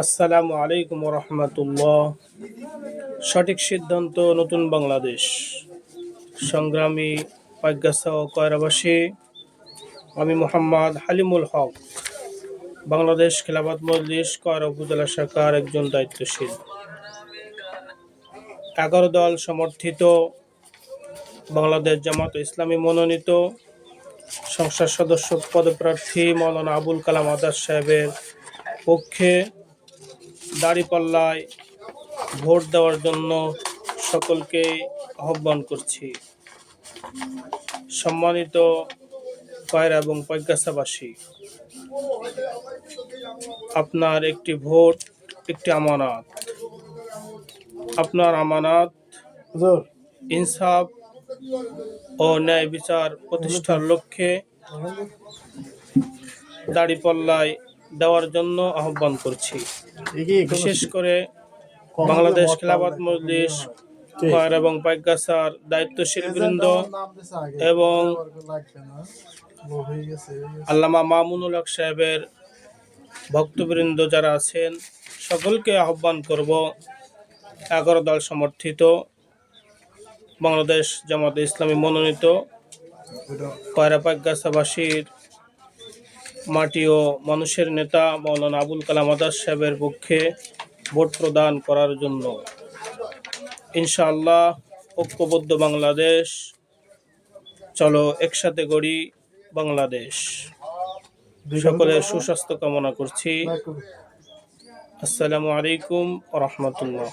আসসালামু আলাইকুম রহমতুল্লাহ সঠিক সিদ্ধান্ত, নতুন বাংলাদেশ। সংগ্রামী প্রজ্ঞাসা ও কয়রাবাসী, আমি মোহাম্মদ হালিমুল হক। বাংলাদেশ খেলাফত মজলিস কয়রা উপজেলা শাখার একজন দায়িত্বশীল। এগারো দল সমর্থিত, বাংলাদেশ জামাত ইসলামী মনোনীত। সংসদ সদস্য পদপ্রার্থী মৌলানা আবুল কালাম আজাদ সাহেবের পক্ষে দাড়িপাল্লায় ভোট দেওয়ার জন্য সকলকে আহ্বান করছি। সম্মানিত পায়রা এবং প্রজ্ঞাসাবাসী আপনার একটি ভোট একটি আমানত। আপনার আমানত ইনসাফ ও ন্যায় বিচার প্রতিষ্ঠার লক্ষ্যে দাড়িপাল্লায় দেওয়ার জন্য আহ্বান করছি। বিশেষ করে বাংলাদেশ খেলাফত মজলিস কয়ের এবং পাইকাসার দায়িত্বশীল বৃন্দ এবং আল্লামা মামুনুল হক সাহেবের ভক্তবৃন্দ যারা আছেন সকলকে আহ্বান করব এগারো দল সমর্থিত বাংলাদেশ জামাতে ইসলামী মনোনীত কয়রা পাইকাসাবাসীর মাটি ও মানুষের নেতা মৌলানা আবুল কালাম আদাস সাহেবের পক্ষে ভোট প্রদান করার জন্য। ইনশাআল্লাহ ঐক্যবদ্ধ বাংলাদেশ, চলো একসাথে গড়ি বাংলাদেশ। সকলের সুস্বাস্থ্য কামনা করছি। আসসালামু আলাইকুম রহমতুল্লাহ।